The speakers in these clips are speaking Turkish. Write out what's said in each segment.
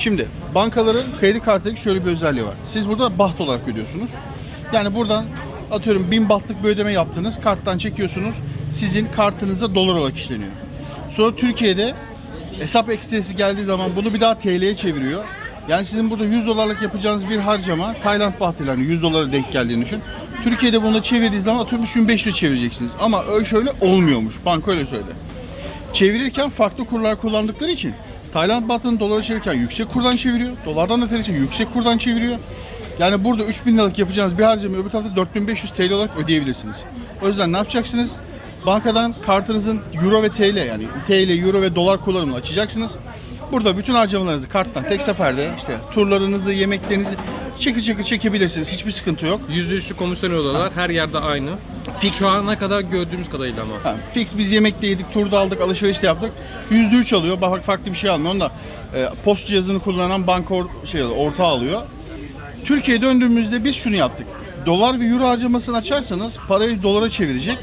Şimdi bankaların kredi kartındaki şöyle bir özelliği var. Siz burada baht olarak ödüyorsunuz. Yani buradan atıyorum 1000 bahtlık bir ödeme yaptınız. Karttan çekiyorsunuz. Sizin kartınıza dolar olarak işleniyor. Sonra Türkiye'de hesap ekstresi geldiği zaman bunu bir daha TL'ye çeviriyor. Yani sizin burada 100 dolarlık yapacağınız bir harcama Tayland bahtıyla yani 100 dolara denk geldiğini düşün. Türkiye'de bunu da çevirdiği zaman atıyorum 3500 çevireceksiniz. Ama öyle şöyle olmuyormuş. Banka öyle söyledi. Çevirirken farklı kurlar kullandıkları için Tayland bahtını dolara çevirirken yüksek kurdan çeviriyor. Dolardan da TL yüksek kurdan çeviriyor. Yani burada 3000 liralık yapacağınız bir harcama öbür tarafta 4500 TL olarak ödeyebilirsiniz. O yüzden ne yapacaksınız? Bankadan kartınızın euro ve TL yani TL, euro ve dolar kullanımını açacaksınız. Burada bütün harcamalarınızı karttan tek seferde işte turlarınızı, yemeklerinizi çeki çeki çekebilirsiniz. Hiçbir sıkıntı yok. %3'lük komisyon ödüyorlar. Her yerde aynı. Fix. Şu ana kadar gördüğümüz kadarıyla ama. Ha, fix biz yemekte yedik, turda aldık, alışveriş de yaptık. %3 alıyor. Bak farklı bir şey almıyor. Onu da e, post cihazını kullanan banka or, şey ortağı alıyor. Türkiye'ye döndüğümüzde biz şunu yaptık. Dolar ve euro harcamasını açarsanız parayı dolara çevirecek.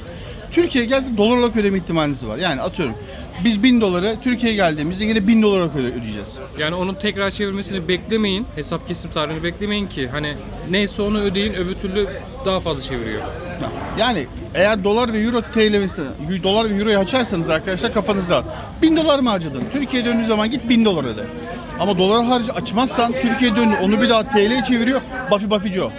Türkiye'ye gelse dolar olarak ödeme ihtimaliniz var. Yani atıyorum biz 1000 doları Türkiye'ye geldiğimizde yine 1000 dolar olarak öde- ödeyeceğiz. Yani onun tekrar çevirmesini beklemeyin. Hesap kesim tarihini beklemeyin ki hani neyse onu ödeyin öbür türlü daha fazla çeviriyor. Yani eğer dolar ve euro TL mesela dolar ve euroyu açarsanız arkadaşlar kafanız rahat. 1000 dolar mı harcadın? Türkiye'ye döndüğü zaman git 1000 dolar öde. Ama dolar harcı açmazsan Türkiye'ye döndü onu bir daha TL'ye çeviriyor. Buffy Buffy Joe.